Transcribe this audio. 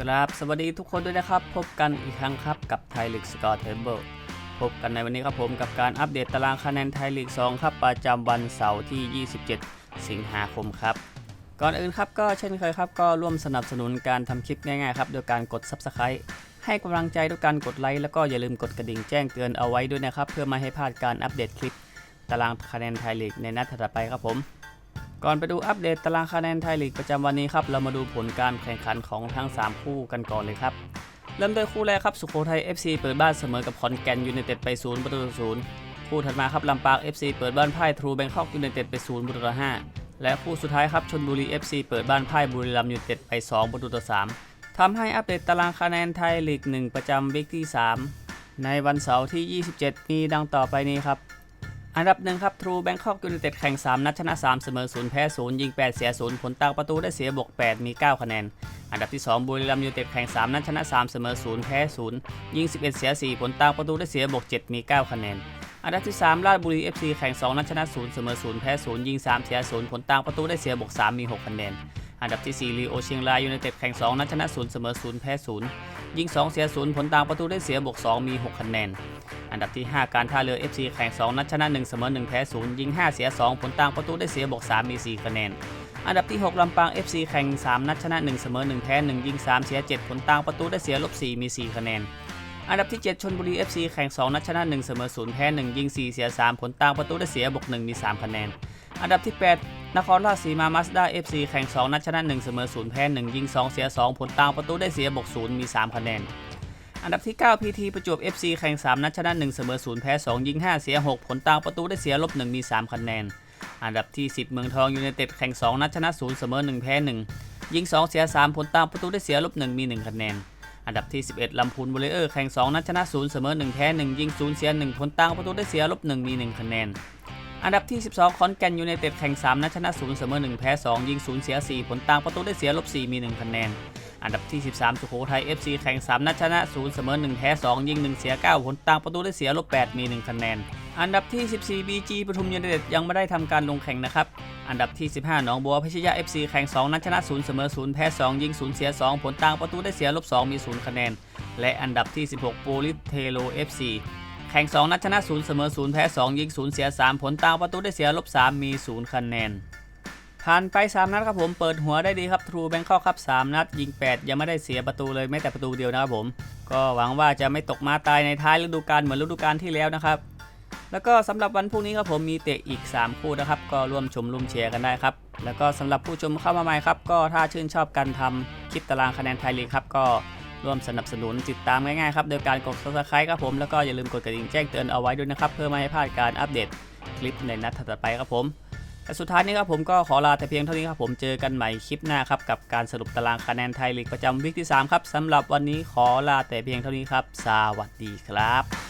ครับสวัสดีทุกคนด้วยนะครับ พบกันอีกครั้งครับกับไทยลีกสกอร์เทเบิลพบกันในวันนี้ครับผมกับการอัปเดตตารางคะแนนไทยลีก 2 ครับ ประจำวันเสาร์ที่ 27 สิงหาคมครับ ก่อนอื่นครับก็เช่นเคยครับ ก็ร่วมสนับสนุนการทำคลิปง่ายๆครับโดยการกด Subscribe ให้กำลังใจด้วยการกดไลค์แล้วก็อย่าลืมกดกระดิ่งแจ้งเตือนเอาไว้ด้วยนะครับ เพื่อไม่ให้พลาดการอัปเดตคลิป ตารางคะแนนไทยลีกในนัดถัดไปครับผม ก่อนไปดูอัปเดตตารางคะแนนไทยลีกประจำวันนี้ครับ เรามาดูผลการแข่งขันของทั้ง 3 คู่กันก่อนเลยครับ เริ่มด้วยคู่แรกครับสุโขทัย FC เปิดบ้านเสมอกับขอนแก่นยูไนเต็ดไป0ประตูต่อศูนย์คู่ถัดมาครับลำปาง FC เปิดบ้านพ่ายทรูแบงคอกยูไนเต็ดไป0ประตูต่อ5และคู่สุดท้ายครับชนบุรี FC เปิดบ้านพ่ายบุรีรัมย์ยูไนเต็ดไป 2 ประตูต่อ3ทำให้อัปเดตตารางคะแนนไทยลีก 1 ประจำวิกที่ 3 ในวันเสาร์ที่ 27 มีดังต่อไปนี้ครับ อันดับหนึ่งครับทรูแบงคอกยูไนเต็ดแข่ง 3 นัดชนะ 3 เสมอ 0 แพ้ 0 ยิง 8 เสีย 0 ผลต่างประตูได้เสียบวก 8 มี 9 คะแนน อันดับที่ 2 บุรีรัมย์ยูไนเต็ดแข่ง 3 นัดชนะ 3 เสมอ 0 แพ้ 0 ยิง 11 เสีย 4 ผลต่างประตูได้เสียบวก 7 มี 9 คะแนน อันดับที่ 3 ราชบุรี FC แข่ง 2 นัดชนะ 0 เสมอ 0 แพ้ 0 ยิง 3 เสีย 0 ผลต่างประตูได้เสียบวก 3 มี 6 คะแนนอันดับที่ 4 ลีโอเชียงรายยูไนเต็ดแข่ง 2 นัดชนะ 0 เสมอ 0 แพ้ 0 ยิง 2 เสีย 0 ผลตางประตูได้เสียบวก 2 มี 6 คะแนน อันดับที่ 5 การท่าเรือ FC แข่ง 2 นัดชนะ 1 เสมอ 1 แพ้ 0 ยิง 5 เสีย 2 ผลต่างประตูได้เสียบวก3มี 4 คะแนน อันดับที่ 6 ลำปาง FC แข่ง 3 นัดชนะ 1 เสมอ 1 แพ้ 1 ยิง 3 เสีย 7 ผลต่างประตูได้เสียลบ4มี 4 คะแนน อันดับที่ 7 ชนบุรี FC แข่ง 2 นัดชนะ 1 เสมอ 0 แพ้ 1 ยิง 4 เสีย 3 ผลต่างประตูได้เสียบวก1มี 3 คะแนน อันดับที่ 8 นครราชสีมามาสด้า FC แข่ง 2 นัดชนะ 1 เสมอ 0 แพ้ 1 ยิง 2 เสีย 2 ผลต่างประตูได้เสียบวก0มี 3 คะแนน อันดับที่ 9 PT ประจวบ FC แข่ง 3 นัดชนะ1เสมอ0แพ้2 ยิง 5 เสีย 6 ผลต่างประตูได้เสียลบ 1 มี 3 คะแนน อันดับที่ 10 เมืองทองยูไนเต็ดแข่ง 2 นัดชนะ0เสมอ1แพ้ 1 ยิง 2 เสีย 3 ผลต่างประตูได้เสียลบ 1 มี 1 คะแนน อันดับที่ 11ลำพูนบุรีเออร์แข่ง 2 นัดชนะ0เสมอ1แพ้1ยิง 0 เสีย 1 ผลต่างประตูได้เสียลบ 1 มี 1 คะแนน อันดับที่ 12ขอนแกนยูไนเต็ดแข่ง 3 นัดชนะ0เสมอ1แพ้2ยิง 0 เสีย 4 ผลต่างประตูได้เสียลบ 4 มี 1 คะแนน อันดับที่ 13 สุโขทัย FC แข่ง 3 นัดชนะ 0 เสมอ 1 แพ้ 2 ยิง 1 เสีย 9 ผลต่างประตูได้เสียลบ 8 มี 1 คะแนน อันดับที่ 14 BG ปทุมยูไนเต็ดยังไม่ได้ทำการลงแข่งนะครับ อันดับที่ 15 หนองบัวพิชยา FC แข่ง 2 นัดชนะ 0 เสมอ 0 แพ้ 2 ยิง 0 เสีย 2 ผลต่างประตูได้เสียลบ 2 มี 0 คะแนน และอันดับที่ 16โปลิสเทโล FC แข่ง 2 นัดชนะ 0 เสมอ 0 แพ้ 2 ยิง 0 เสีย 3 ผลต่างประตูได้เสียลบ 3 มี 0 คะแนน ผ่านไป 3 นัดครับผมเปิดหัวได้ดีครับทรูแบงคอกครับ 3 นัด ยิง 8 ยังไม่ได้เสียประตูเลยแม้แต่ประตูเดียวนะครับผม ก็หวังว่าจะไม่ตกมาตายในท้ายฤดูกาลเหมือนฤดูกาลที่แล้วนะครับ แล้วก็สำหรับวันพรุ่งนี้ครับผมมีเตะอีก 3 คู่นะครับ ก็ร่วมชมร่วมเชียร์กันได้ครับ แล้วก็สำหรับผู้ชมเข้ามาใหม่ครับ ก็ถ้าชื่นชอบการทำคลิปตารางคะแนนไทยลีกครับก็ร่วมสนับสนุนติดตามง่ายๆครับโดยการกด subscribe ครับผมแล้วก็อย่าลืมกดกระดิ่งแจ้งเตือนเอาไว้ด้วยนะครับเพื่อไม่ให้พลาดการอัปเดตคลิปในนัดถัดไปครับผม แต่สุดท้ายนี้ครับผมก็ขอลาแต่เพียงเท่านี้ครับผมเจอกันใหม่คลิปหน้าครับกับการสรุปตารางคะแนนไทยลีกประจำวิกที่3ครับสำหรับวันนี้ขอลาแต่เพียงเท่านี้ครับ สวัสดีครับ